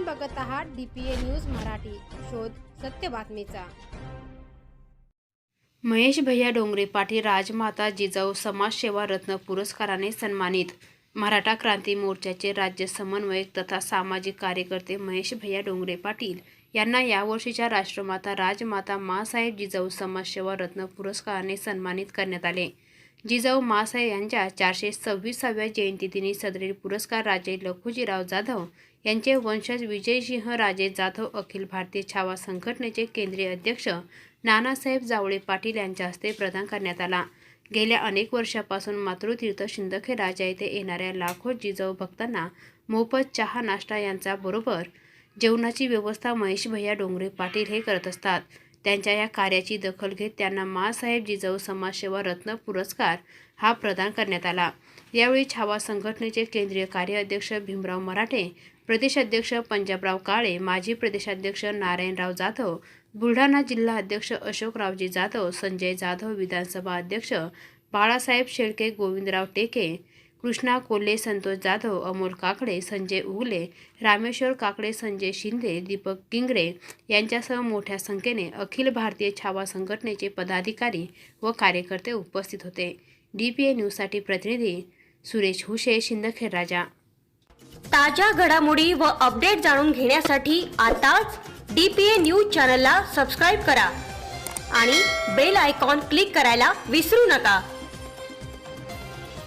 आपण बघत आहात डीपीए न्यूज मराठी. शोध सत्य बातमीचा. महेश भैया डोंगरे पाटील राजमाता जिजाऊ समाजसेवा रत्न पुरस्काराने सन्मानित. मराठा क्रांती मोर्चाचे राज्य समन्वयक तथा सामाजिक कार्यकर्ते महेश भैया डोंगरे पाटील यांना यावर्षीच्या राष्ट्रमाता राजमाता मासाहेब जिजाऊ समाजसेवा रत्न पुरस्काराने सन्मानित करण्यात आले. जिजाऊ मासाहेब यांच्या चारशे सव्वीसाव्या जयंतीदिनी सदरील पुरस्कार राजे लखुजीराव जाधव यांचे वंशज विजयसिंह राजे जाधव अखिल भारतीय छावा संघटनेचे केंद्रीय अध्यक्ष नानासाहेब जावळे पाटील यांच्या हस्ते प्रदान करण्यात आला. गेल्या अनेक वर्षापासून मातृतीर्थ शिंदखे राजा येथे येणाऱ्या लाखो जिजाऊ भक्तांना मोफत चहा नाश्ता यांचा बरोबर जेवणाची व्यवस्था महेश भैया डोंगरे पाटील हे करत असतात. त्यांच्या या कार्याची दखल घेत त्यांना माँसाहेब जिजाऊ समाजसेवा रत्न पुरस्कार हा प्रदान करण्यात आला. यावेळी छावा संघटनेचे केंद्रीय कार्याध्यक्ष भीमराव मराठे प्रदेशाध्यक्ष पंजाबराव काळे माजी प्रदेशाध्यक्ष नारायणराव जाधव बुलढाणा जिल्हा अध्यक्ष अशोकरावजी जाधव संजय जाधव विधानसभा अध्यक्ष बाळासाहेब शेळके गोविंदराव टेके कृष्णा कोल्हे संतोष जाधव अमोल काकडे संजय उगले रामेश्वर काकडे संजय शिंदे दीपक किंगरे यांच्यासह मोठ्या संख्येने अखिल भारतीय छावा संघटनेचे पदाधिकारी व कार्यकर्ते उपस्थित होते. डी पी ए न्यूजसाठी प्रतिनिधी सुरेश हुशे शिंदखेड राजा. ताज्या घडामोडी व अपडेट जाणून घेण्यासाठी आताच डी पी ए न्यूज चॅनलला सबस्क्राईब करा आणि बेल आयकॉन क्लिक करायला विसरू नका.